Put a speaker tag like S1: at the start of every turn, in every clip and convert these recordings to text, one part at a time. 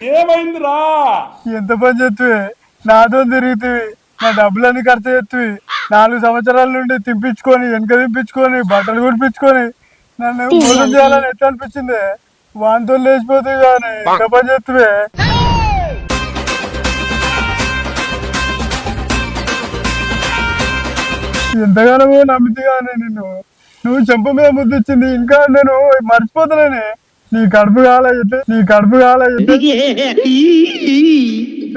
S1: ఏమైందిరా?
S2: ఎంత పని చేస్తువి నాతో తిరుగుతుంది నా డబ్బులన్నీ ఖర్చు చేస్తువి నాలుగు సంవత్సరాల నుండి తిప్పించుకొని వెనక తిప్పించుకొని బట్టలు కుడిపించుకొని నన్ను మోసం చేయాలని ఎట్లా అనిపించింది? వాంతో లేచిపోతుంది కానీ పని చేస్తువే ఎంతగానో నమ్మితే కానీ నిన్ను. నువ్వు చెంప మీద ముద్దిచ్చింది ఇంకా నేను మర్చిపోతానని నీ కడుపు కాల నీ కడుపు కాల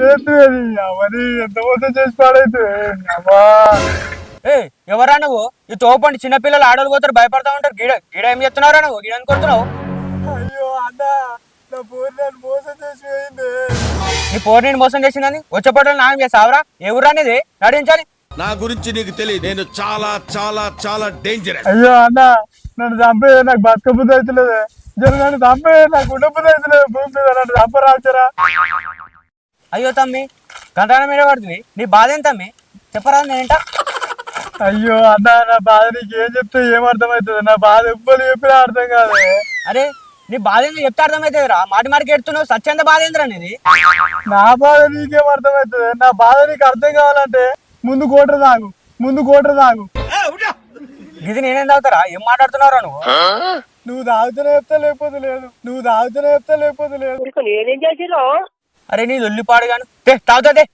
S2: చేతువేది అవని ఎంత మోసం చేసి పాడైతే
S3: ఏ ఎవరా నువ్వు? ఈ తోపండి చిన్నపిల్లలు ఆడలు పోతారు భయపడతా ఉంటారు. గిడ గిడ ఏం చెప్తున్నారా నువ్వు? గిడ కొడుతున్నావు?
S2: అయ్యో అన్న నా ఫోన్ నన్ను మోసం చేసి పోయింది.
S3: నీ పోరు నేను మోసం చేసిందని? వచ్చేపట్ల నాయం చేస్తావురా ఏ ఊరా అనేది నడించాలి
S4: నా గురించి నీకు తెలియదు. నేను చాలా చాలా చాలా డేంజరస్
S2: అయ్యో అన్న నన్ను చంపే నాకు బతకబుద్ధి అవుతలేదు జర నన్ను చంపే నాకు ఉండబుద్ధి అవుతలేదు భూమి మీద నన్ను చంపరాచరా
S3: అయ్యో తమ్మి గంటాన మీద పడుతుంది. నీ బాధ ఏం తమ్మి? చెప్పరా నేనేంట
S2: అయ్యో అన్న నా బాధ నీకు ఏం చెప్తే ఏం అర్థమవుతుంది? నా బాధ ఎవ్వరు చెప్పినా అర్థం కాదు.
S3: అరే నీ బాధ ఏందో చెప్తే అర్థమవుతుందిరా మాటి మాటికి ఎడుతున్నావు సత్యంత బాధ ఏందిరా నీది?
S2: నా బాధ నీకేం అర్థమవుతుంది నా బాధ నీకు అర్థం కావాలంటే ముందు కోటర తాగు ముందు కోటర తాగు.
S3: ఇది నేనేం తాగుతారా? ఏం మాట్లాడుతున్నారా నువ్వు?
S2: నువ్వు తాగుతూనే చెప్తా లేకపోతే లేదు. నువ్వు తాగుతూనే చెప్తా లేకపోతే లేదు.
S5: నేనేం చేసిరో
S3: అరే నీ లొల్లి పాడుగాను తే తాగుతా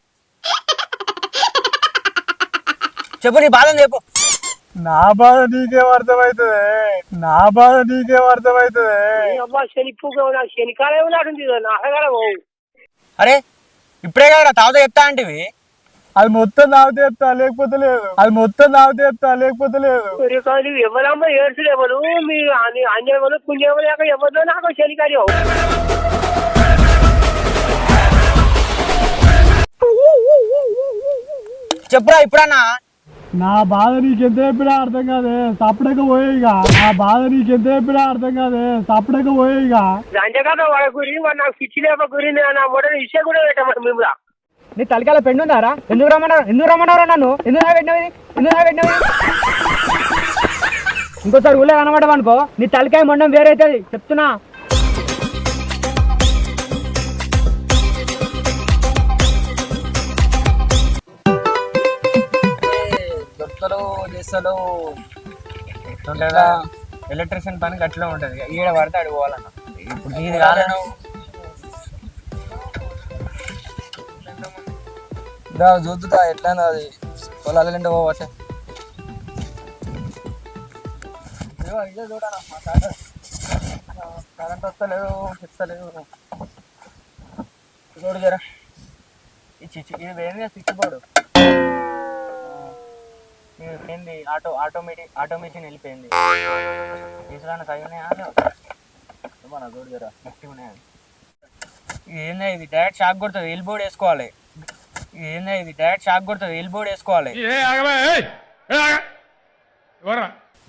S3: చెప్పు నీ బాధ చెప్పు.
S2: నా బాధ నీకేం అర్థమవుతుంది నా బాధ నీకేం
S5: శనికాలం నాగలం
S3: అరే ఇప్పుడే కదా తాగుతా చెప్తా అంటివి?
S2: అది మొత్తం తాగితే చెప్తా లేకపోతే లేదు. అది మొత్తం తాగితే చెప్తా లేకపోతే లేదు.
S5: నువ్వు ఎవరమ్మా ఏడుచుడు ఎవరు? మీ అన్యవరు పుణ్యవరు లేక ఎవరిలో నాకు శనికార్యం
S3: చెప్పురా ఇప్పుడన్నా.
S2: నా బాధ నీకెంత చెప్పినా అర్థం కాదే సపడక పోయేగా నా బాధ నీకెంత చెప్పినా అర్థం కాదే సపడక పోయేగా
S5: దండకాక వాడ గురి వాడు నాకు పిచ్చి లేక గురి నా మొదటి విషయం కూడా పెట్టమని మిమ్మల్ని.
S3: నీ తలకాల పెండు ఉందారా ఎందుకు రమ్మన్నారు? ఎందుకు రమ్మన్నారా నన్ను? ఎందుకు నా పెట్టినవి ఎందుకు నా పెట్టినవి ఇంకోసారి ఊళ్ళో కనబడమనుకో నీ తలకాయ మొండం వేరైతుంది. చెప్తున్నా. ఎట్లుంటుందా ఎలక్ట్రిషియన్ పని గట్టిలో ఉంటుంది. ఈడ పడితే అడిగి పోవాలన్న. ఇప్పుడు ఇది కాలను దా చూద్దుదా ఎట్లా అది పొలాల మా తాత. కరెంట్ వస్తలేదు ఇస్తలేదు చూడు జరా ఇది వేరే స్విచ్ బోర్డు? ఏంది ఆటో ఆటోమేటిక్ ఆటోమేషన్ వెళ్ళిపోయింది. తీసుకురాన్న సగం ఉన్నాయా మన చూడు జరా ఉన్నాయా? ఇది ఏందా ఇది? డైరెక్ట్ షాక్ కొడుతుంది. ఎల్ బోర్డ్ వేసుకోవాలి. ఏందా ఇది? డైరెక్ట్ షాక్ కొడుతుంది. ఎల్ బోర్డ్ వేసుకోవాలి.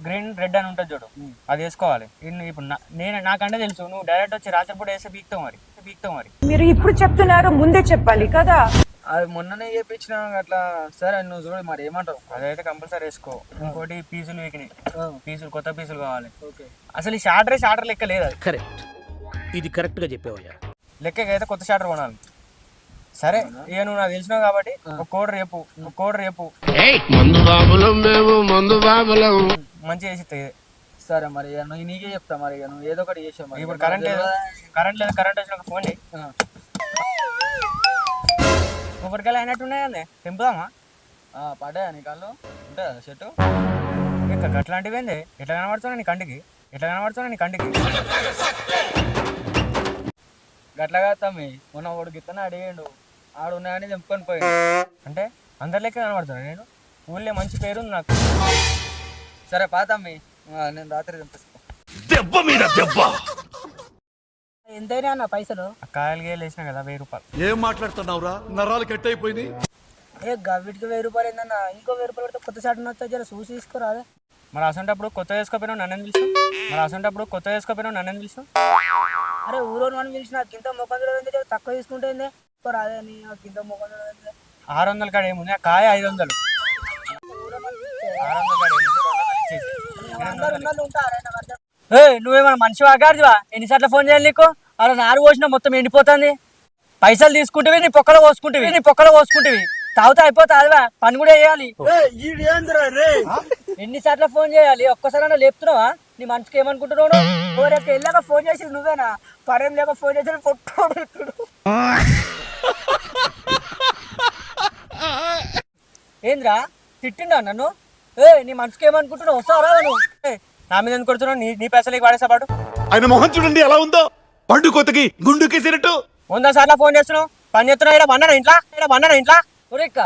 S3: గ్రీన్ రెడ్ అని ఉంటుంది చూడు. అది వేసుకోవాలి. ఇన్ని ఇప్పుడు నేను నాకంటే తెలుసు. నువ్వు డైరెక్ట్ వచ్చి రాత్రిపూట వేస్తే పీక్తావు మరి. పీక్తావు మరి.
S6: మీరు ఇప్పుడు చెప్తున్నారు ముందే చెప్పాలి కదా.
S3: అది మొన్ననే చేపించిన అట్లా సరే నువ్వు చూడు మరి ఏమంటావు? అదైతే కంపల్సరీ వేసుకో. ఇంకోటి పీసులు వీకినాయి పీసులు కొత్త పీసులు కావాలి. అసలు ఈ షార్టరే షార్టర్ లెక్క లేదు అది.
S7: కరెక్ట్. ఇది కరెక్ట్గా చెప్పావయ్యా.
S3: లెక్కకి అయితే కొత్త షార్టర్ కొనాలి. సరే ఇక నువ్వు నాకు తెలిసినావు కాబట్టి ఒక కోడ్ రేపు ఒక కోడ్ రేపు.
S4: మందు బాబులం మేము మందు బాబులం.
S3: మంచిగా చేసి.
S8: సరే మరి ఇక నువ్వు నీకే చెప్తా మరి ఇక నువ్వు ఏదో ఒకటి చేసావు మరి.
S3: ఇప్పుడు కరెంట్ లేదు కరెంట్ లేదు కరెంట్ వచ్చినాక ఫోన్ చేయి. కొబ్బరికాయలు అయినట్టున్నాయి అండి తెంపుదామా?
S8: పడ్డాయా నీ కాళ్ళు. ఉంటుందా చెట్టు.
S3: ఇంకా అట్లాంటివి ఏంది? ఎట్లా కనబడుతున్నా నీ కంటికి? ఎట్లా కనబడుతున్నా నీ కంటికి?
S8: గట్ల తమ్మి. మొన్న ఒకడు గిత్తన అడిగాడు. ఆడు ఉన్నాయని తెంపుకొని పోయాడు.
S3: అంటే అందరి లెక్క కనబడుతున్నా నేను ఊళ్ళో మంచి పేరు ఉంది నాకు.
S8: సరే పాతమ్మి నేను రాత్రి తెంపిస్తా.
S4: దెబ్బ మీద దెబ్బ.
S6: ఎంతైనా అన్న పైసలు.
S3: ఆ కాయలు గేలు వేసినా కదా వెయ్యి రూపాయలు.
S4: ఏం మాట్లాడుతున్నావురా? నరాలు కట్ అయిపోయింది
S6: ఏ గవిటికి వెయ్యి రూపాయలు ఏందన్న? ఇంకో వెయ్యి రూపాయలు పెడితే కొత్త షర్ట్ నచ్చా జర? చూసి తీసుకురాదే
S3: మరి అసంటప్పుడు కొత్త వేసుకోపోయినావు నన్ను పిలుస్తావు మరి అసంటప్పుడు కొత్త వేసుకోపోయినావు నన్ను పిలుస్తావు
S6: అరే ఊరోని మనం పిలిచిన కింద ముఖం చూడదు తక్కువ తీసుకుంటే అదే నీ కింద ముఖం
S9: ఆరు వందల కాడ ఏముంది? ఆ కాయ ఐదు వందలు. ఆరు వందల కాడ ఏముంది? నువ్వేమన్నా మనిషి వాగాడివా ఎన్నిసార్లు ఫోన్ చేయాలి నీకు? అలా నారు పోసినా మొత్తం ఎండిపోతుంది. పైసలు తీసుకుంటేవి నీ పొక్కలో పోసుకుంటేవి నీ పొక్కలో పోసుకుంటేవి. తాగుతా అయిపోతాదివా? పని కూడా చేయాలి. ఎన్నిసార్లు ఫోన్ చేయాలి? ఒక్కసారి లేపుతున్నావా? నీ మనసుకి ఏమనుకుంటున్నావు
S6: ఊరేకి వెళ్ళాక ఫోన్ చేసి నువ్వేనా? పరేం లేక ఫోన్ చేసి పొట్టోడు
S9: ఏంద్రా? తిట్టిండా నన్ను? ఏ నీ మనసుకి ఏమనుకుంటున్నావు? వస్తావరా నువ్వు? ఏ, నా మీద ఎందుకు కొడుతున్నావు? నీ నీ పైసలకి వాడేసా పాటు.
S10: ఆయన మొహం చూడండి ఎలా ఉందో? పండు కొత్తకి గుండు కేసినట్టు
S9: వంద సార్లు ఫోన్ చేస్తున్నావు? పని చేస్తున్నావు? ఇక్కడ బండరా ఇంట్లో? ఇక్కడ బండరా ఇంట్లో? ఒరేక్క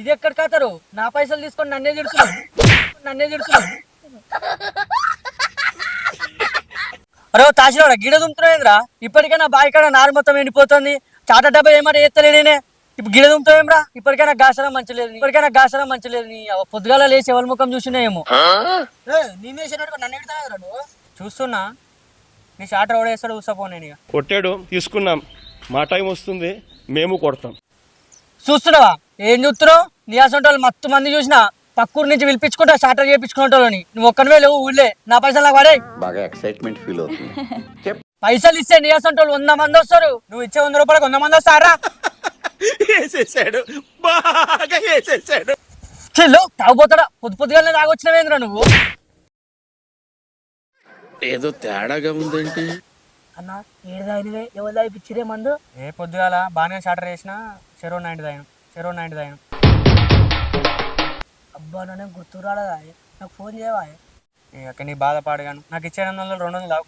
S9: ఇది ఎక్కడ కాతారు నా పైసలు తీసుకొని నన్నే తిడుతున్నావు. నన్నే తిడుతున్నావు. అరే తాసిరాడా గిడ దుమ్ముతున్నావేంద్రా ఇప్పటికే నా బావి కాడ నారు మొత్తం ఎండిపోతుంది. చాట డబ్బా ఏమన్నా ఎత్తలే నేనే. ఇప్పుడు గిడ దుమ్ముతావేమ్రా ఇప్పటికైనా గాసరం మంచలేదు ఇప్పటికైనా గాసరం మంచలేదు నీ పొద్దుగాల లేచి ఎవరి ముఖం చూసినాయేమో
S6: నేను
S9: చూస్తున్నా. నీ షార్ట్ రోడ్ వేస్తాడు చూసపో నేను ఇక.
S1: కొట్టాడు తీసుకున్నాం. మా టైం వస్తుంది మేము కొడతాం.
S9: చూస్తున్నావా? ఏం చూస్తున్నావు? నీ అసంటి వాళ్ళు మత్తు మంది చూసినా పక్కూరు నుంచి పిలిపించుకుంటా షార్టర్ చేయించుకుంటావు నువ్వు ఒక్కనివే లేవు ఊళ్ళే. నా పైసలు నాకు పడే
S11: బాగా ఎక్సైట్మెంట్ ఫీల్ అవుతుంది.
S9: పైసలు ఇస్తే నీ అసంటి వాళ్ళు వంద మంది వస్తారు. నువ్వు ఇచ్చే వంద రూపాయలకు వంద మంది వస్తారా?
S10: వేసేసాడు. బాగా వేసేసాడు.
S9: చెల్లు తాగుపోతాడా పొద్దు పొద్దుగానే తాగొచ్చినవేంద్రా నువ్వు?
S10: ఏదో తేడాగా ఉందేంటి
S6: అన్న ఏడు దానివే ఎవరు దాయిపిచ్చిరే మందు?
S9: ఏ పొద్దుగాల బాగానే షార్టర్ చేసిన చెరో నైన్టీ దాయను చెరో నైన్టీ దాయను.
S6: అబ్బా నన్ను గుర్తు రాలేదా నాకు ఫోన్ చేయవా
S9: ఇక నీ బాధపాడుగాను నాకు ఇచ్చే రెండు వందలు రెండు వందలు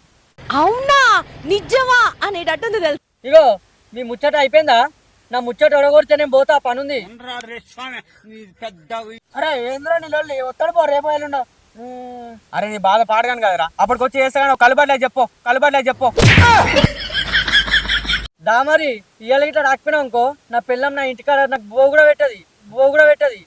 S12: అవునా? నిజమా? అనేటట్టుంది తెలుసు.
S9: ఇగో మీ ముచ్చట అయిపోయిందా? నా ముచ్చట ఒడగొడితే నేను పోతా పని ఉంది
S6: అరే ఏంద్రా నీ లొల్లి? ఒత్తడు పో రేపు ఎల్లుండో.
S9: అరే నీ బాధ పాడగాను కదరా. అప్పటికొచ్చి చేస్తా కానీ కలబడలే చెప్పు. కలబడలే చెప్పు. దా మరి ఇవాళ ఇట్లా రాకపోయినా అనుకో నా పిల్లం నా ఇంటికాడ నాకు బో కూడా పెట్టది బో కూడా పెట్టది.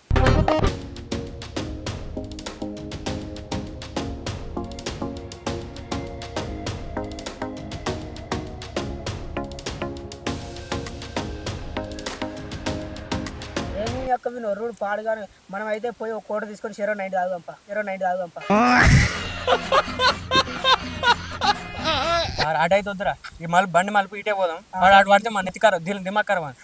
S6: ఏమి యొక్క మీ నొర్రుడు పాడుగాను మనం అయితే పోయి ఒక కోట తీసుకొని షెరో నైట్ తాగుదాంపా షెరో నైట్ తాగుదాంపా.
S9: అటు అయితే వద్దురా. ఈ మళ్ళీ బండి మలుపు ఇటే పోదాం. అటు పడితే మన నెత్తికారు దీని దిమాకరం అని